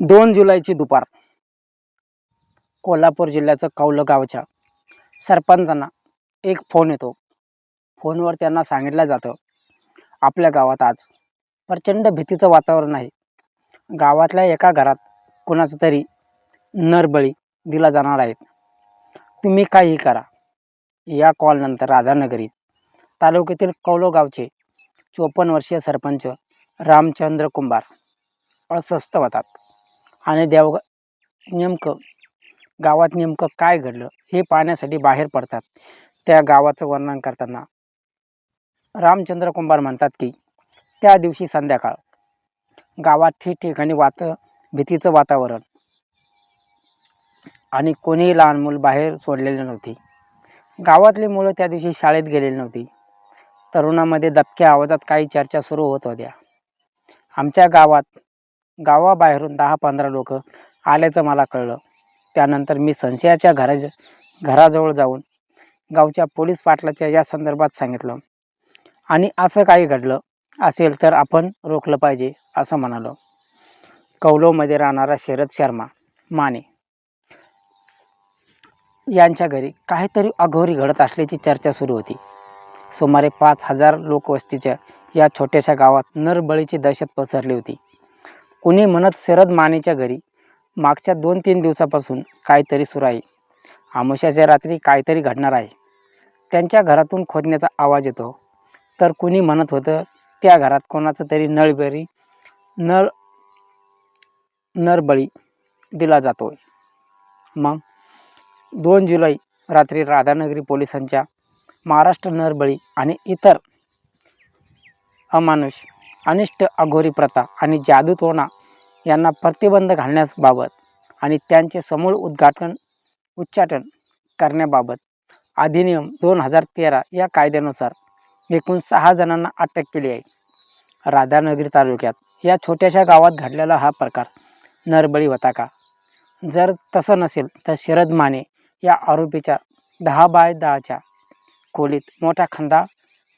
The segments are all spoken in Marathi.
दोन जुलैची दुपार. कोल्हापूर जिल्ह्याचं कौलं गावच्या सरपंचांना एक फोन येतो. फोनवर त्यांना सांगितलं जातं आपल्या गावात आज प्रचंड भीतीचं वातावरण आहे. गावातल्या एका घरात कुणाचं तरी नरबळी दिला जाणार आहे. तुम्ही काहीही करा. या कॉलनंतर राधानगरीत तालुक्यातील कौलो गावचे चोपन्न वर्षीय सरपंच रामचंद्र कुंभार अस्वस्थ होतात. आणि देव नेमकं गावात नेमकं काय घडलं हे पाहण्यासाठी बाहेर पडतात. त्या गावाचं वर्णन करताना रामचंद्र कुंभार म्हणतात की त्या दिवशी संध्याकाळ गावात ठिकठिकाणी वात भीतीचं वातावरण आणि कोणीही लहान मूल बाहेर सोडलेले नव्हती. गावातली मुलं त्या दिवशी शाळेत गेलेली नव्हती. तरुणामध्ये दबक्या आवाजात काही चर्चा सुरू होत होत्या. आमच्या गावात गावाबाहेरून दहा पंधरा लोक आल्याचं मला कळलं. त्यानंतर मी संशयाच्या घरा घराजवळ जाऊन गावच्या पोलीस पाटलाच्या या संदर्भात सांगितलं. आणि असं काही घडलं असेल तर आपण रोखलं पाहिजे असं म्हणालो. कौलोमध्ये राहणारा शरद शर्मा माने. यांच्या घरी काहीतरी अघोरी घडत असल्याची चर्चा सुरू होती. सुमारे पाच हजार लोकवस्तीच्या या छोट्याशा गावात नरबळीची दहशत पसरली होती. कुणी म्हणत शरद मानेच्या घरी. मागच्या दोन तीन दिवसापासून काहीतरी सुरू आहे. आमुष्याच्या रात्री काहीतरी घडणार आहे. त्यांच्या घरातून खोदण्याचा आवाज येतो. तर कुणी म्हणत होतं त्या घरात कोणाचं तरी नळबरी नळ नरबळी दिला जातोय. मग दोन जुलै रात्री राधानगरी पोलिसांच्या महाराष्ट्र नरबळी आणि इतर अमानुष अनिष्ट अघोरी प्रथा आणि जादूटोणा यांना प्रतिबंध घालण्यासबाबत आणि त्यांचे समूळ उद्घाटन उच्चाटन करण्याबाबत अधिनियम दोन हजार तेरा या कायद्यानुसार एकूण सहा जणांना अटक केली आहे. राधानगरी तालुक्यात या छोट्याशा गावात घडलेला हा प्रकार नरबळी होता का? जर तसं नसेल तर शरद माने या आरोपीच्या दहा बाय दहाच्या खोलीत मोठा खंडा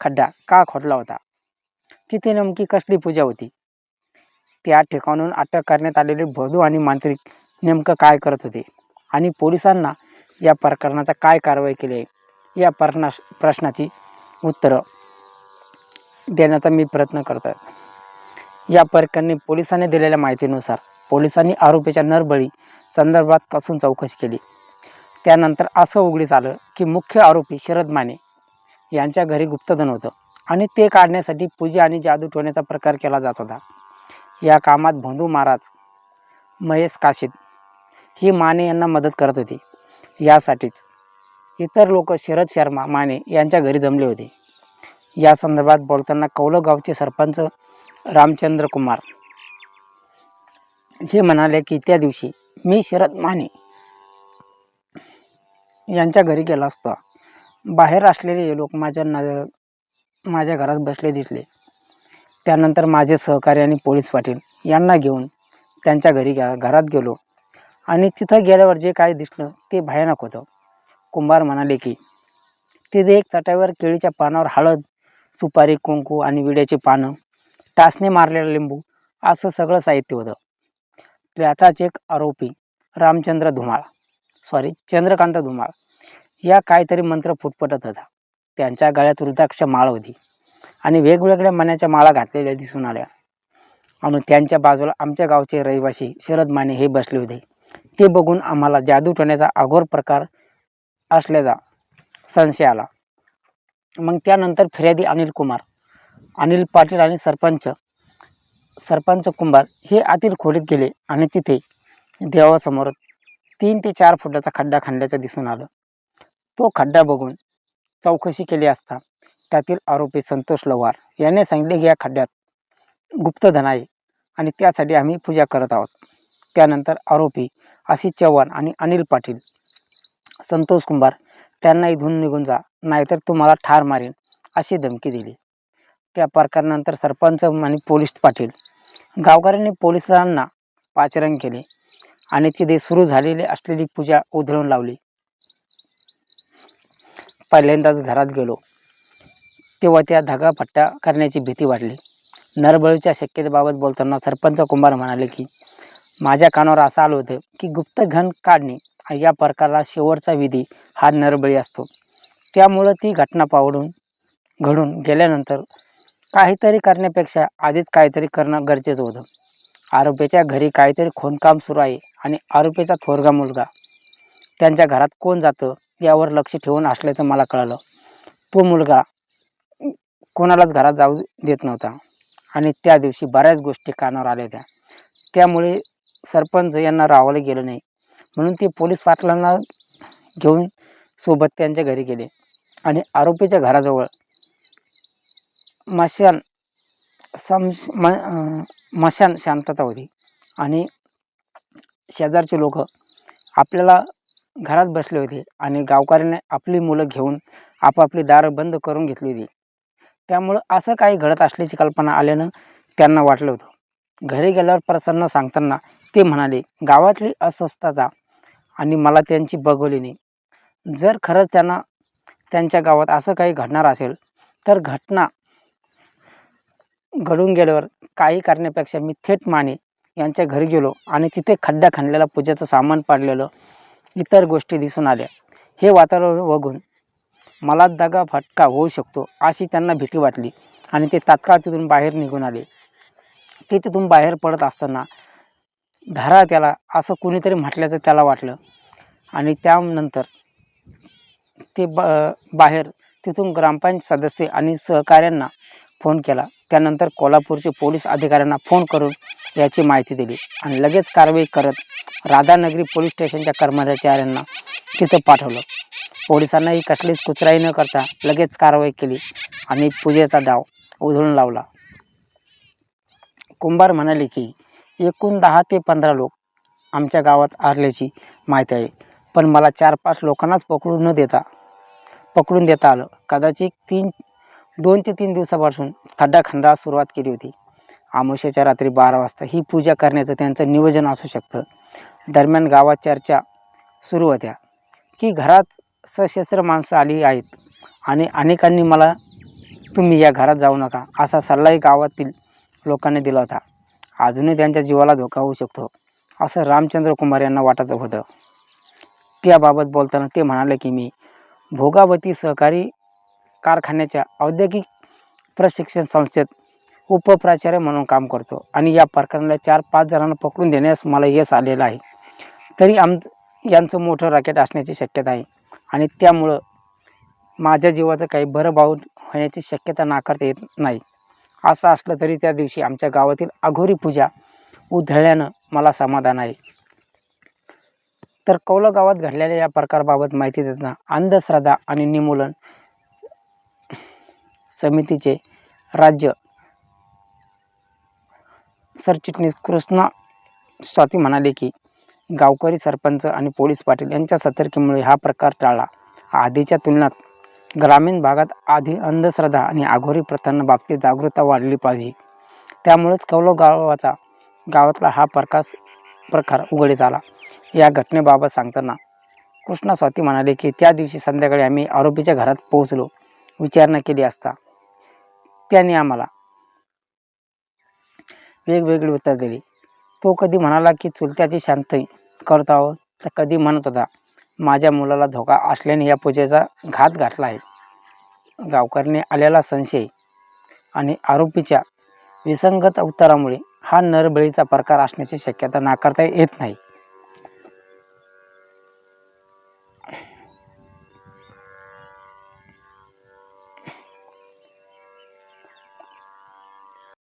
खड्डा का खोदला होता? तिथे नेमकी कसली पूजा होती? त्या ठिकाणून अटक करण्यात आलेले भदू आणि मांत्रिक नेमकं काय करत होते? आणि पोलिसांना या प्रकरणाचा काय कारवाई केली आहे? या प्रश्ना प्रश्नाची उत्तरं देण्याचा मी प्रयत्न करतो आहे. या प्रकरणी पोलिसांनी दिलेल्या माहितीनुसार पोलिसांनी आरोपीच्या नरबळी संदर्भात कसून चौकशी केली. त्यानंतर असं उघडीस आलं की मुख्य आरोपी शरद माने यांच्या घरी गुप्तधन होतं. आणि ते काढण्यासाठी पूजा आणि जादू ठेवण्याचा प्रकार केला जात होता. या कामात भोंदू महाराज महेश काशीद ही माने यांना मदत करत होती. यासाठीच इतर लोक शरद शर्मा माने यांच्या घरी जमले होते. या संदर्भात बोलताना कौलं गावचे सरपंच रामचंद्र कुमार हे म्हणाले की त्या दिवशी मी शरद माने यांच्या घरी गेला असता. बाहेर असलेले लोक माझ्या न माझ्या घरात बसले दिसले. त्यानंतर माझे सहकारी आणि पोलीस पाटील यांना घेऊन त्यांच्या घरी गे घरात गेलो. आणि तिथं गेल्यावर जे काय दिसलं ते भयानक होतं. कुंभार म्हणाले की तिथे एक चटाईवर केळीच्या पानावर हळद सुपारी कुंकू आणि विड्याची पानं टासने मारलेलं लिंबू असं सगळं साहित्य होतं. त्याचाच एक आरोपी रामचंद्र धुमाळ सॉरी चंद्रकांत धुमाळ या काहीतरी मंत्र फुटपटत होता. त्यांच्या गळ्यात रुद्राक्ष माळ होती. आणि वेगवेगळ्या मण्याच्या माळा घातलेल्या दिसून आल्या. आणि त्यांच्या बाजूला आमच्या गावचे रहिवासी शरद माने हे बसले होते. ते बघून आम्हाला जादू ठेवण्याचा अघोर प्रकार असल्याचा संशय आला. मग त्यानंतर फिर्यादी अनिल कुमार अनिल पाटील आणि सरपंच सरपंच कुंभार हे आतील खोलीत गेले आणि तिथे देवासमोर तीन ते चार फुटाचा खड्डा खणल्याचं दिसून आलं. तो खड्डा बघून चौकशी केली असता. त्यातील आरोपी संतोष लवार याने सांगितले की या खड्ड्यात गुप्तधन आहे आणि त्यासाठी आम्ही पूजा करत आहोत. त्यानंतर आरोपी आशिष चव्हाण आणि अनिल पाटील संतोष कुंभार त्यांना इथून निघून जा नाहीतर तुम्हाला ठार मारेन अशी धमकी दिली. त्या प्रकारानंतर सरपंच आणि पोलीस पाटील गावकऱ्यांनी पोलिसांना पाचरण केले आणि तिथे सुरू झालेली असलेली पूजा उधळून लावली. पहिल्यांदाच घरात गेलो. तेव्हा त्या धागापट्टा करण्याची भीती वाटली. नरबळीच्या शक्यतेबाबत बोलताना सरपंच कुंभार म्हणाले की माझ्या कानावर असं आलं होतं की गुप्तघन काढणे या प्रकाराला शेवटचा विधी हा नरबळी असतो. त्यामुळं ती घटना पावडून घडून गेल्यानंतर काहीतरी करण्यापेक्षा आधीच काहीतरी करणं गरजेचं होतं. आरोपीच्या घरी काहीतरी खोनकाम सुरू आहे आणि आरोपीचा थोरगा मुलगा. त्यांच्या घरात कोण जातं यावर लक्ष ठेवून असल्याचं मला कळलं. तो मुलगा कोणालाच घरात जाऊ देत नव्हता. आणि त्या दिवशी बऱ्याच गोष्टी कानावर आल्या होत्या त्यामुळे सरपंच यांना राहावलं गेलं नाही. म्हणून ते पोलीस पाटलांना घेऊन सोबत त्यांच्या घरी गेले. आणि आरोपीच्या घराजवळ मशान सम मशान शांतता होती. आणि शेजारचे लोक आपल्याला घरात बसले होते आणि गावकऱ्याने आपली मुलं घेऊन आपापली दारं बंद करून घेतली होती. त्यामुळं असं काही घडत असल्याची कल्पना आल्यानं त्यांना वाटलं होतं. घरी गेल्यावर प्रसन्न सांगताना ते म्हणाले गावातली अस्वस्थता आणि मला त्यांची बघवली नाही. जर खरंच त्यांना त्यांच्या गावात असं काही घडणार असेल तर घटना घडून गेल्यावर काही करण्यापेक्षा मी थेट माने यांच्या घरी गेलो आणि तिथे खड्डा खणलेला पूजेचं सामान पाडलेलं इतर गोष्टी दिसून आल्या. हे वातावरण बघून मला दगा फटका होऊ शकतो अशी त्यांना भीती वाटली आणि ते तात्काळ तिथून बाहेर निघून आले. ते तिथून बाहेर पडत असताना धरा त्याला असं कुणीतरी म्हटल्याचं त्याला वाटलं आणि त्यानंतर ते ब बाहेर तिथून ग्रामपंचायत सदस्य आणि सहकाऱ्यांना फोन केला. त्यानंतर कोल्हापूरचे पोलीस अधिकाऱ्यांना फोन करून याची माहिती दिली आणि लगेच कारवाई करत राधानगरी पोलीस स्टेशनच्या कर्मचाऱ्यांना तिथं पाठवलं. पोलिसांनाही कसलीच कुचराई न करता लगेच कारवाई केली आणि पूजेचा डाव उधळून लावला. कुंभार म्हणाले की एकूण दहा ते पंधरा लोक आमच्या गावात आरल्याची माहिती आहे पण मला चार पाच लोकांनाच पकडून न देता पकडून देता आलं. कदाचित तीन दोन ते तीन दिवसापासून खड्डा खंडास सुरुवात केली होती. आमोशाच्या रात्री बारा वाजता ही पूजा करण्याचं त्यांचं नियोजन असू शकतं. दरम्यान गावात चर्चा सुरू होत्या. की घरात सशस्त्र माणसं आली आहेत आणि अनेकांनी मला तुम्ही या घरात जाऊ नका असा सल्लाही गावातील लोकांनी दिला होता. अजूनही त्यांच्या जीवाला धोका होऊ शकतो असं रामचंद्र कुमार यांना वाटत होतं. त्याबाबत बोलताना ते म्हणाले की मी भोगावती सहकारी कारखान्याच्या औद्योगिक प्रशिक्षण संस्थेत उपप्राचार्य म्हणून काम करतो. आणि या प्रकरणाला चार पाच जणांना पकडून देण्यास मला यश आलेलं आहे. तरी आम यांचं मोठं रॅकेट असण्याची शक्यता आहे. आणि त्यामुळं माझ्या जीवाचं काही बरं भाऊ होण्याची शक्यता नाकारता येत नाही. असं असलं तरी त्या दिवशी आमच्या गावातील अघोरी पूजा उधळल्यानं मला समाधान आहे. तर कौल गावात घडलेल्या या प्रकाराबाबत माहिती देताना अंधश्रद्धा आणि निमूलन समितीचे राज्य सरचिटणीस कृष्णा स्वाती म्हणाले की गावकरी सरपंच आणि पोलीस पाटील यांच्या सतर्कीमुळे हा प्रकार टाळला. आधीच्या तुलनेत ग्रामीण भागात आधी अंधश्रद्धा आणि आघोरी प्रथांना बाबतीत जागरूकता वाढली पाहिजे. त्यामुळेच कौलो गावाचा गावातला हा प्रकाश प्रकार उघडीस आला या घटनेबाबत सांगताना कृष्णा स्वाती म्हणाले की त्या दिवशी संध्याकाळी आम्ही आरोपीच्या घरात पोहोचलो. विचारणा केली असता त्याने आम्हाला. वेगवेगळी उत्तर दिली. तो कधी म्हणाला की चुलत्याची शांती करत आहोत. तर कधी म्हणत होता माझ्या मुलाला धोका असल्याने या पूजेचा घात घातला आहे. गावकऱ्याने आलेला संशय आणि आरोपीच्या विसंगत उत्तरामुळे हा नरबळीचा प्रकार असण्याची शक्यता नाकारता येत नाही.